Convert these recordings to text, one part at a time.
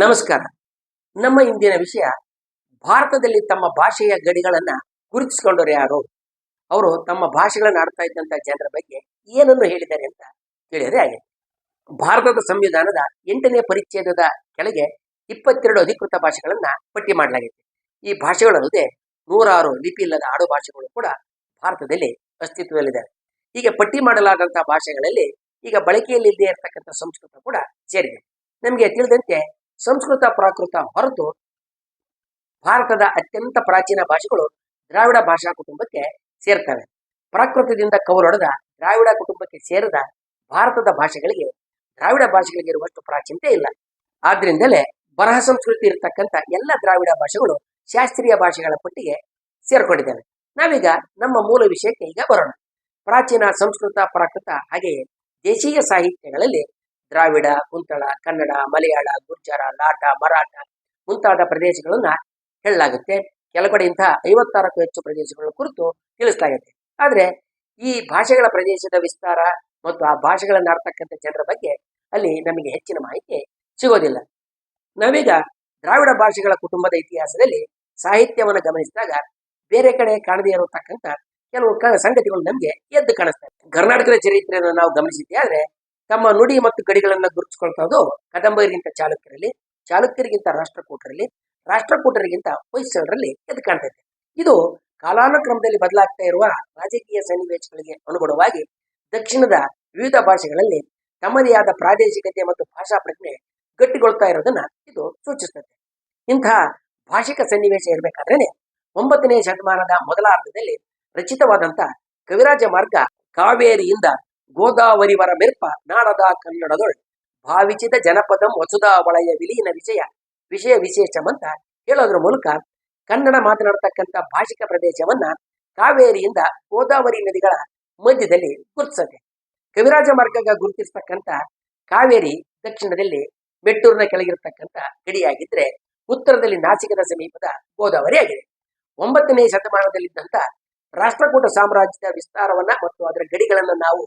ನಮಸ್ಕಾರ. ನಮ್ಮ ಇಂದಿನ ವಿಷಯ, ಭಾರತದಲ್ಲಿ ತಮ್ಮ ಭಾಷೆಯ ಗಡಿಗಳನ್ನ ಗುರುತಿಸಿಕೊಂಡವರು ಯಾರು? ಅವರು ತಮ್ಮ ಭಾಷೆಗಳನ್ನು ಆಡ್ತಾ ಇದ್ದಂತ ಜನರ ಬಗ್ಗೆ ಏನನ್ನು ಹೇಳಿದ್ದಾರೆ ಅಂತ ಕೇಳಿದರೆ ಆಗಿದೆ ಭಾರತದ ಸಂವಿಧಾನದ ಎಂಟನೇ ಪರಿಚ್ಛೇದದ ಕೆಳಗೆ ಇಪ್ಪತ್ತೆರಡು ಅಧಿಕೃತ ಭಾಷೆಗಳನ್ನ ಪಟ್ಟಿ ಮಾಡಲಾಗಿದೆ ಈ ಭಾಷೆಗಳಲ್ಲದೆ ನೂರಾರು ಲಿಪಿ ಇಲ್ಲದ ಆಡು ಭಾಷೆಗಳು ಕೂಡ ಭಾರತದಲ್ಲಿ ಅಸ್ತಿತ್ವದಲ್ಲಿದ್ದಾವೆ ಹೀಗೆ ಪಟ್ಟಿ ಮಾಡಲಾದಂತಹ ಭಾಷೆಗಳಲ್ಲಿ ಈಗ ಬಳಕೆಯಲ್ಲಿಲ್ಲದೆ ಇರತಕ್ಕಂಥ ಸಂಸ್ಕೃತ ಕೂಡ ಸೇರಿದೆ. ನಮಗೆ ತಿಳಿದಂತೆ ಸಂಸ್ಕೃತ ಪ್ರಾಕೃತ ಹೊರತು ಭಾರತದ ಅತ್ಯಂತ ಪ್ರಾಚೀನ ಭಾಷೆಗಳು ದ್ರಾವಿಡ ಭಾಷಾ ಕುಟುಂಬಕ್ಕೆ ಸೇರ್ತವೆ. ಪ್ರಾಕೃತದಿಂದ ಕವಲೊಡೆದ ದ್ರಾವಿಡ ಕುಟುಂಬಕ್ಕೆ ಸೇರಿದ ಭಾರತದ ಭಾಷೆಗಳಿಗೆ ದ್ರಾವಿಡ ಭಾಷೆಗಳಿಗೆ ಇರುವಷ್ಟು ಪ್ರಾಚೀನತೆ ಇಲ್ಲ. ಆದ್ರಿಂದಲೇ ಬರಹ ಸಂಸ್ಕೃತಿ ಇರತಕ್ಕಂಥ ಎಲ್ಲ ದ್ರಾವಿಡ ಭಾಷೆಗಳು ಶಾಸ್ತ್ರೀಯ ಭಾಷೆಗಳ ಪಟ್ಟಿಗೆ ಸೇರ್ಕೊಂಡಿದ್ದಾವೆ. ನಾವೀಗ ನಮ್ಮ ಮೂಲ ವಿಷಯಕ್ಕೆ ಈಗ ಬರೋಣ. ಪ್ರಾಚೀನ ಸಂಸ್ಕೃತ, ಪ್ರಾಕೃತ ಹಾಗೆಯೇ ದೇಶೀಯ ಸಾಹಿತ್ಯಗಳಲ್ಲಿ ದ್ರಾವಿಡ, ಕುಂತಳ, ಕನ್ನಡ, ಮಲಯಾಳ, ಗುರ್ಜರ, ಲಾಟ, ಮರಾಠ ಮುಂತಾದ ಪ್ರದೇಶಗಳನ್ನ ಹೇಳಲಾಗುತ್ತೆ. ಕೆಲಕಡೆ ಇಂತಹ ಐವತ್ತಾರಕ್ಕೂ ಹೆಚ್ಚು ಪ್ರದೇಶಗಳ ಕುರಿತು ತಿಳಿಸಲಾಗುತ್ತೆ. ಆದ್ರೆ ಈ ಭಾಷೆಗಳ ಪ್ರದೇಶದ ವಿಸ್ತಾರ ಮತ್ತು ಆ ಭಾಷೆಗಳನ್ನ ಆಡ್ತಕ್ಕಂಥ ಜನರ ಬಗ್ಗೆ ಅಲ್ಲಿ ನಮಗೆ ಹೆಚ್ಚಿನ ಮಾಹಿತಿ ಸಿಗೋದಿಲ್ಲ. ನಾವೀಗ ದ್ರಾವಿಡ ಭಾಷೆಗಳ ಕುಟುಂಬದ ಇತಿಹಾಸದಲ್ಲಿ ಸಾಹಿತ್ಯವನ್ನು ಗಮನಿಸಿದಾಗ ಬೇರೆ ಕಡೆ ಕಾಣದೇ ಇರತಕ್ಕಂಥ ಕೆಲವು ಸಂಗತಿಗಳು ನಮಗೆ ಎದ್ದು ಕಾಣಿಸ್ತವೆ ಕರ್ನಾಟಕದ ಚರಿತ್ರೆಯನ್ನು ನಾವು ಗಮನಿಸಿದ್ದೆ ಆದ್ರೆ ತಮ್ಮ ನುಡಿ ಮತ್ತು ಗಡಿಗಳನ್ನ ಗುರುತಿಸ್ಕೊಳ್ತದ್ದು ಕದಂಬರಿಗಿಂತ ಚಾಲುಕ್ಯರಲ್ಲಿ, ಚಾಲುಕ್ಯರಿಗಿಂತ ರಾಷ್ಟ್ರಕೂಟರಲ್ಲಿ, ರಾಷ್ಟ್ರಕೂಟರಿಗಿಂತ ಹೊಯ್ಸಳರಲ್ಲಿ ಎದ್ದು ಕಾಣ್ತೈತೆ ಇದು ಕಾಲಾನುಕ್ರಮದಲ್ಲಿ ಬದಲಾಗ್ತಾ ಇರುವ ರಾಜಕೀಯ ಸನ್ನಿವೇಶಗಳಿಗೆ ಅನುಗುಣವಾಗಿ ದಕ್ಷಿಣದ ವಿವಿಧ ಭಾಷೆಗಳಲ್ಲಿ ತಮ್ಮದೇ ಆದ ಪ್ರಾದೇಶಿಕತೆ ಮತ್ತು ಭಾಷಾ ಪ್ರಜ್ಞೆ ಗಟ್ಟಿಗೊಳ್ತಾ ಇರೋದನ್ನ ಇದು ಸೂಚಿಸುತ್ತದೆ ಇಂತಹ ಭಾಷಿಕ ಸನ್ನಿವೇಶ ಇರಬೇಕಾದ್ರೆ ಒಂಬತ್ತನೇ ಶತಮಾನದ ಮೊದಲಾರ್ಧದಲ್ಲಿ ರಚಿತವಾದಂತ ಕವಿರಾಜ ಮಾರ್ಗ ಕಾವೇರಿಯಿಂದ ಗೋದಾವರಿವರ ಮೆರ್ಪ, ನಾಡದ ಕನ್ನಡದೊಳ್ ಭಾವಿಸಿದ ಜನಪದಂ ವಸುಧಾ ವಲಯ ವಿಲೀನ ವಿಷಯ ವಿಷಯ ವಿಶೇಷಮಂತ ಹೇಳೋದ್ರ ಮೂಲಕ ಕನ್ನಡ ಮಾತನಾಡತಕ್ಕಂತ ಭಾಷಿಕ ಪ್ರದೇಶವನ್ನ ಕಾವೇರಿಯಿಂದ ಗೋದಾವರಿ ನದಿಗಳ ಮಧ್ಯದಲ್ಲಿ ಗುರುತಿಸುತ್ತೆ ಕವಿರಾಜ ಮಾರ್ಗ ಗುರುತಿಸ್ತಕ್ಕಂಥ ಕಾವೇರಿ ದಕ್ಷಿಣದಲ್ಲಿ ಮೆಟ್ಟೂರಿನ ಕೆಳಗಿರತಕ್ಕಂಥ ಗಡಿಯಾಗಿದ್ರೆ ಉತ್ತರದಲ್ಲಿ ನಾಸಿಕದ ಸಮೀಪದ ಗೋದಾವರಿ ಆಗಿದೆ. ಒಂಬತ್ತನೇ ಶತಮಾನದಲ್ಲಿದ್ದಂತ ರಾಷ್ಟ್ರಕೂಟ ಸಾಮ್ರಾಜ್ಯದ ವಿಸ್ತಾರವನ್ನ ಮತ್ತು ಅದರ ಗಡಿಗಳನ್ನ ನಾವು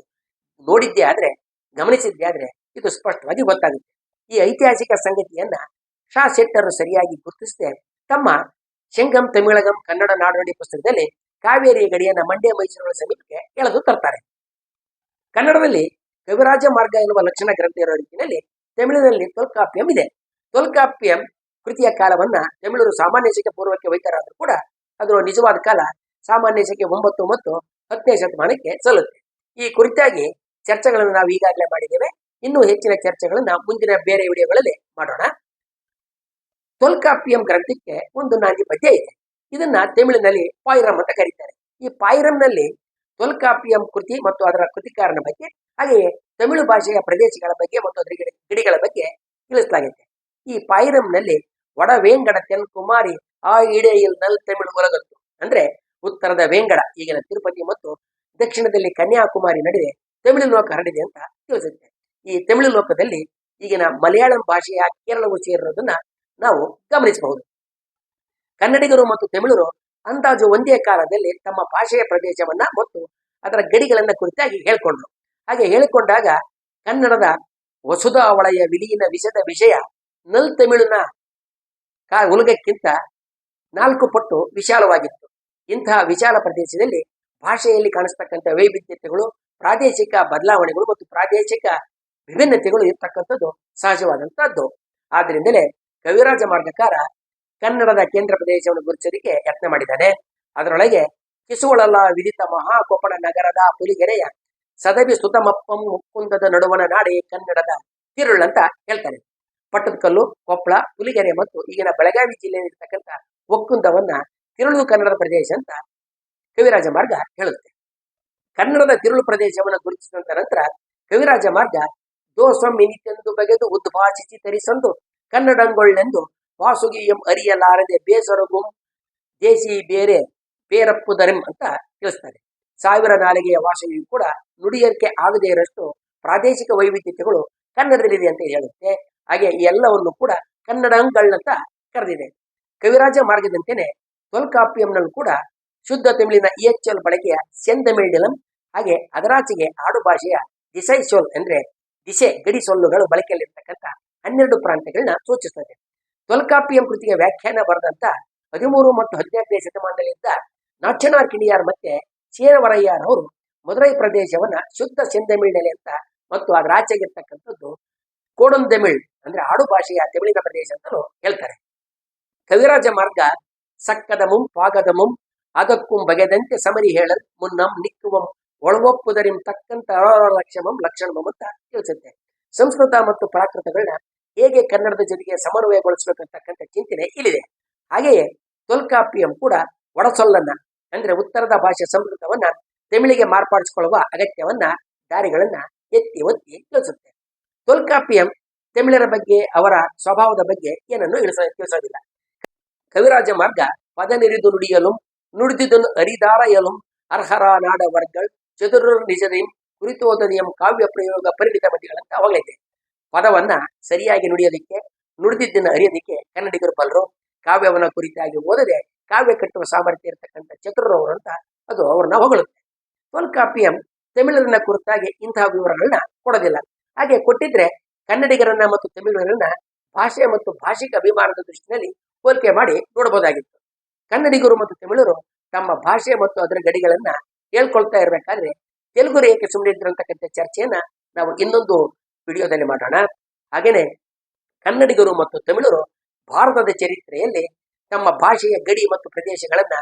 ನೋಡಿದ್ದೇ ಆದ್ರೆ, ಗಮನಿಸಿದ್ದೇ ಆದ್ರೆ ಇದು ಸ್ಪಷ್ಟವಾಗಿ ಗೊತ್ತಾಗುತ್ತೆ. ಈ ಐತಿಹಾಸಿಕ ಸಂಗತಿಯನ್ನ ಶಾ ಶೆಟ್ಟರು ಸರಿಯಾಗಿ ಗುರುತಿಸದೆ ತಮ್ಮ ಶಂಗಂ, ತಮಿಳಗಂ, ಕನ್ನಡ ನಾಡೋಡಿ ಪುಸ್ತಕದಲ್ಲಿ ಕಾವೇರಿ ಗಡಿಯನ್ನ ಮಂಡ್ಯ ಮೈಸೂರು ಸಮೀಪಕ್ಕೆ ಎಳೆದು ತರ್ತಾರೆ. ಕನ್ನಡದಲ್ಲಿ ಕವಿರಾಜ ಮಾರ್ಗ ಎನ್ನುವ ಲಕ್ಷಣ ಗ್ರಂಥ ಇರೋ ರೀತಿಯಲ್ಲಿ ತಮಿಳಿನಲ್ಲಿ ತೊಲ್ಕಾಪ್ಯಂ ಇದೆ. ತೊಲ್ಕಾಪ್ಯಂ ಕೃತಿಯ ಕಾಲವನ್ನ ತಮಿಳರು ಸಾಮಾನ್ಯ ಶಕೆ ಪೂರ್ವಕ್ಕೆ ಒಯ್ತಾರಾದ್ರೂ ಕೂಡ ಅದರ ನಿಜವಾದ ಕಾಲ ಸಾಮಾನ್ಯ ಶಕೆ ಒಂಬತ್ತು ಮತ್ತು ಹತ್ತನೇ ಶತಮಾನಕ್ಕೆ ಸಲ್ಲುತ್ತೆ. ಈ ಕುರಿತಾಗಿ ಚರ್ಚೆಗಳನ್ನು ನಾವು ಈಗಾಗಲೇ ಮಾಡಿದ್ದೇವೆ. ಇನ್ನೂ ಹೆಚ್ಚಿನ ಚರ್ಚೆಗಳನ್ನು ಮುಂದಿನ ಬೇರೆ ವಿಡಿಯೋಗಳಲ್ಲಿ ಮಾಡೋಣ. ತೊಲ್ಕಾಪಿಯಂ ಗ್ರಂಥಕ್ಕೆ ಒಂದು ನಾಂದಿ ಪದ್ಯ ಇದೆ. ಇದನ್ನ ತಮಿಳಿನಲ್ಲಿ ಪಾಯಿರಂ ಅಂತ ಕರೀತಾರೆ. ಈ ಪಾಯಿರಂನಲ್ಲಿ ತೊಲ್ಕಾಪಿಯಂ ಕೃತಿ ಮತ್ತು ಅದರ ಕೃತಿಕಾರನ ಬಗ್ಗೆ, ಹಾಗೆಯೇ ತಮಿಳು ಭಾಷೆಯ ಪ್ರದೇಶಗಳ ಬಗ್ಗೆ ಮತ್ತು ಅದರ ಗಿಡ- ಗಿಡಿಗಳ ಬಗ್ಗೆ ತಿಳಿಸಲಾಗಿದೆ. ಈ ಪಾಯಿರಂನಲ್ಲಿ ವಡವೇಂಗಡ ತೆನ್ ಕುಮಾರಿ ಆ ಇಡೆಯಲ್ ನಲ್ ತಮಿಳು ಒಲಗತ್ತು ಅಂದ್ರೆ ಉತ್ತರದ ವೇಂಗಡ, ಈಗಿನ ತಿರುಪತಿ ಮತ್ತು ದಕ್ಷಿಣದಲ್ಲಿ ಕನ್ಯಾಕುಮಾರಿ ನಡುವೆ ತಮಿಳು ಲೋಕ ಹರಡಿದೆ ಅಂತ ತಿಳಿಸುತ್ತೆ ಈ ತಮಿಳು ಲೋಕದಲ್ಲಿ ಈಗಿನ ಮಲಯಾಳಂ ಭಾಷೆಯ ಕೇರಳವು ಸೇರಿರೋದನ್ನ ನಾವು ಗಮನಿಸಬಹುದು. ಕನ್ನಡಿಗರು ಮತ್ತು ತಮಿಳರು ಅಂದಾಜು ಒಂದೇ ಕಾಲದಲ್ಲಿ ತಮ್ಮ ಭಾಷೆಯ ಪ್ರದೇಶವನ್ನ ಮತ್ತು ಅದರ ಗಡಿಗಳನ್ನ ಕುರಿತಾಗಿ ಹೇಳ್ಕೊಂಡ್ರು. ಹಾಗೆ ಹೇಳಿಕೊಂಡಾಗ ಕನ್ನಡದ ವಸುದ ವಲಯ ವಿಲೀನ ವಿಷದ ವಿಷಯ ನಲ್ ತಮಿಳಿನ ಕಾ ಉಲಗಕ್ಕಿಂತ ನಾಲ್ಕು ಪಟ್ಟು ವಿಶಾಲವಾಗಿತ್ತು. ಇಂತಹ ವಿಶಾಲ ಪ್ರದೇಶದಲ್ಲಿ ಭಾಷೆಯಲ್ಲಿ ಕಾಣಿಸ್ತಕ್ಕಂಥ ವೈವಿಧ್ಯತೆಗಳು ಪ್ರಾದೇಶಿಕ ಬದಲಾವಣೆಗಳು ಮತ್ತು ಪ್ರಾದೇಶಿಕ ವಿಭಿನ್ನತೆಗಳು ಇರ್ತಕ್ಕಂಥದ್ದು ಸಹಜವಾದಂತಹದ್ದು ಆದ್ರಿಂದಲೇ ಕವಿರಾಜ ಮಾರ್ಗಕಾರ ಕನ್ನಡದ ಕೇಂದ್ರ ಪ್ರದೇಶವನ್ನು ಗುರುತಿಸೋದಕ್ಕೆ ಯತ್ನ ಮಾಡಿದ್ದಾನೆ. ಅದರೊಳಗೆ ಕಿಸುವಳಲ್ಲ ವಿದಿತ ಮಹಾಕೊಪ್ಪಳ ನಗರದ ಪುಲಿಗೆರೆಯ ಸದವಿ ಸುತಮಪ್ಪಂ ಮುಕ್ಕುಂದದ ನಡುವಣ ನಾಡಿ ಕನ್ನಡದ ತಿರುಳ್ ಅಂತ ಹೇಳ್ತಾನೆ. ಪಟ್ಟದಕಲ್ಲು, ಕೊಪ್ಪಳ, ಪುಲಿಗೆರೆ ಮತ್ತು ಈಗಿನ ಬೆಳಗಾವಿ ಜಿಲ್ಲೆಯಲ್ಲಿರ್ತಕ್ಕಂಥ ಒಕ್ಕುಂದವನ್ನ ತಿರುಳು ಕನ್ನಡದ ಪ್ರದೇಶ ಅಂತ ಕವಿರಾಜ ಮಾರ್ಗ ಹೇಳುತ್ತೆ. ಕನ್ನಡದ ತಿರುಳು ಪ್ರದೇಶವನ್ನು ಗುರುತಿಸಿದ ನಂತರ ಕವಿರಾಜ ಮಾರ್ಗ ದೋಸಂ ಇನಿತೆಂದು ಬಗೆದು ಉದ್ಭಾಷಿಸಿ ತರಿಸಂದು ಕನ್ನಡಂಗೊಳ್ಳೆಂದು ವಾಸುಗಿಯಂ ಅರಿಯಲಾರದೆ ಬೇಸರಗುಂ ದೇಸಿ ಬೇರೆ ಬೇರಪ್ಪುದರೆಂ ಅಂತ ತಿಳಿಸ್ತಾರೆ. ಸಾವಿರ ನಾಲಿಗೆಯ ಭಾಷೆಯು ಕೂಡ ನುಡಿಯಕ್ಕೆ ಆಗದೇ ಇರಷ್ಟು ಪ್ರಾದೇಶಿಕ ವೈವಿಧ್ಯತೆಗಳು ಕನ್ನಡದಲ್ಲಿದೆ ಅಂತ ಹೇಳುತ್ತೆ. ಹಾಗೆ ಎಲ್ಲವನ್ನು ಕೂಡ ಕನ್ನಡಂಗಳಂತ ಕರೆದಿದೆ. ಕವಿರಾಜ ಮಾರ್ಗದಂತೆಯೇ ತೊಲ್ಕಾಪ್ಯಂನಲ್ಲೂ ಕೂಡ ಶುದ್ಧ ತಮಿಳಿನ ಇಎಚ್ಎಲ್ ಬಳಕೆಯ ಸೆಂದಮಿಳ್ಡಿಲಂ ಹಾಗೆ ಅದರಾಚೆಗೆ ಆಡು ಭಾಷೆಯ ದಿಸೈ ಸೋಲ್ ಅಂದ್ರೆ ದಿಸೆ ಗಡಿ ಸೊಲ್ಲುಗಳು ಬಳಕೆಯಲ್ಲಿರ್ತಕ್ಕಂಥ ಹನ್ನೆರಡು ಪ್ರಾಂತ್ಯಗಳನ್ನ ಸೂಚಿಸುತ್ತದೆ. ತೊಲ್ಕಾಪಿಯಂ ಕೃತಿಗೆ ವ್ಯಾಖ್ಯಾನ ಬರೆದಂತ ಹದಿಮೂರು ಮತ್ತು ಹದಿನೆಂಟನೇ ಶತಮಾನದಲ್ಲಿದ್ದ ನಾಚನಾರ್ ಕಿಣಿಯಾರ್ ಮತ್ತೆ ಚೇರವರಯ್ಯರ್ ಅವರು ಮದುರೈ ಪ್ರದೇಶವನ್ನ ಶುದ್ಧ ಸೆಂದಮಿಳ್ನೆಲೆ ಅಂತ ಮತ್ತು ಅದರ ಆಚೆಗಿರ್ತಕ್ಕಂಥದ್ದು ಕೋಡಂದೆಮಿಳ್ ಅಂದ್ರೆ ಆಡು ಭಾಷೆಯ ತಮಿಳಿನ ಪ್ರದೇಶ ಅಂತಲೂ ಹೇಳ್ತಾರೆ. ಕವಿರಾಜ ಮಾರ್ಗ ಸಕ್ಕದಮುಂ ಪಾಗದಮುಂ ಅದಕ್ಕೂ ಬಗೆದಂತೆ ಸಮರಿ ಹೇಳಲ್ ಮುನ್ನಂ ನಿಕ್ಕುವಂ ಒಳವೊಪ್ಪುದರಿಂ ತಕ್ಕಂತ ಲಕ್ಷಮಂ ಲಕ್ಷಣಮಂ ಅಂತ ತಿಳಿಸುತ್ತೆ ಸಂಸ್ಕೃತ ಮತ್ತು ಪ್ರಾಕೃತಗಳನ್ನ ಹೇಗೆ ಕನ್ನಡದ ಜೊತೆಗೆ ಸಮನ್ವಯಗೊಳಿಸಬೇಕಂತಕ್ಕಂಥ ಚಿಂತನೆ ಇಲ್ಲಿದೆ. ಹಾಗೆಯೇ ತೊಲ್ಕಾಪಿಯಂ ಕೂಡ ಒಡಸೊಲ್ಲನ್ನ, ಅಂದ್ರೆ ಉತ್ತರದ ಭಾಷೆ ಸಂಸ್ಕೃತವನ್ನ ತಮಿಳಿಗೆ ಮಾರ್ಪಾಡಿಸಿಕೊಳ್ಳುವ ಅಗತ್ಯವನ್ನ ದಾರಿಗಳನ್ನ ಎತ್ತಿ ಒತ್ತಿ ತಿಳಿಸುತ್ತೆ ತೊಲ್ಕಾಪಿಯಂ ತಮಿಳರ ಬಗ್ಗೆ, ಅವರ ಸ್ವಭಾವದ ಬಗ್ಗೆ ಏನನ್ನು ಇಳಿಸ, ತಿಳಿಸೋದಿಲ್ಲ. ಕವಿರಾಜ ಮಾರ್ಗ ಪದನಿರಿದು ನುಡಿಯಲು ನುಡಿದಿದ್ದನ್ನು ಅರಿದಾರಯಲು, ಅರ್ಹರ ನಾಡ ವರ್ಗಲ್ ಚದುರ ನಿಜದಿಂ ಕುರಿತೋದನಿಯಂ ಕಾವ್ಯ ಪ್ರಯೋಗ ಪರಿಣಿತ ಮತಿಗಳಂತ ಅವಾಗೈತೆ. ಪದವನ್ನ ಸರಿಯಾಗಿ ನುಡಿಯೋದಿಕ್ಕೆ, ನುಡಿದಿದ್ದನ್ನು ಅರಿಯೋದಿಕ್ಕೆ ಕನ್ನಡಿಗರು ಬಲರು ಕಾವ್ಯವನ್ನ ಕುರಿತಾಗಿ ಓದದೆ ಕಾವ್ಯ ಕಟ್ಟುವ ಸಾಮರ್ಥ್ಯ ಇರತಕ್ಕಂಥ ಚತುರರವರು ಅಂತ ಅದು ಅವ್ರನ್ನ ಹೊಗಳುತ್ತೆ. ತೊಲ್ಕಾಪಿಯಂ ತಮಿಳರನ್ನ ಕುರಿತಾಗಿ ಇಂತಹ ವಿವರಗಳನ್ನ ಕೊಡೋದಿಲ್ಲ. ಹಾಗೆ ಕೊಟ್ಟಿದ್ರೆ ಕನ್ನಡಿಗರನ್ನ ಮತ್ತು ತಮಿಳರನ್ನ ಭಾಷೆ ಮತ್ತು ಭಾಷಿಕ ಅಭಿಮಾನದ ದೃಷ್ಟಿಯಲ್ಲಿ ಹೋಲಿಕೆ ಮಾಡಿ ನೋಡಬಹುದಾಗಿತ್ತು. ಕನ್ನಡಿಗರು ಮತ್ತು ತಮಿಳರು ತಮ್ಮ ಭಾಷೆ ಮತ್ತು ಅದರ ಗಡಿಗಳನ್ನ ಹೇಳ್ಕೊಳ್ತಾ ಇರ್ಬೇಕಾದ್ರೆ ತೆಲುಗು ರೇಖೆ ಸುಮ್ಮನೆ ಇದ್ರಂತಕ್ಕಂಥ ಚರ್ಚೆಯನ್ನ ನಾವು ಇನ್ನೊಂದು ವಿಡಿಯೋದಲ್ಲಿ ಮಾಡೋಣ. ಹಾಗೇನೆ ಕನ್ನಡಿಗರು ಮತ್ತು ತಮಿಳರು ಭಾರತದ ಚರಿತ್ರೆಯಲ್ಲಿ ತಮ್ಮ ಭಾಷೆಯ ಗಡಿ ಮತ್ತು ಪ್ರದೇಶಗಳನ್ನ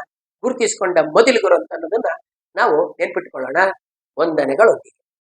ಗುರುತಿಸಿಕೊಂಡ ಮೊದಲಿಗರು ಅಂತ ಅನ್ನೋದನ್ನ ನಾವು ನೆನ್ಪಿಟ್ಟುಕೊಳ್ಳೋಣ ವಂದನೆಗಳೊಂದಿಗೆ.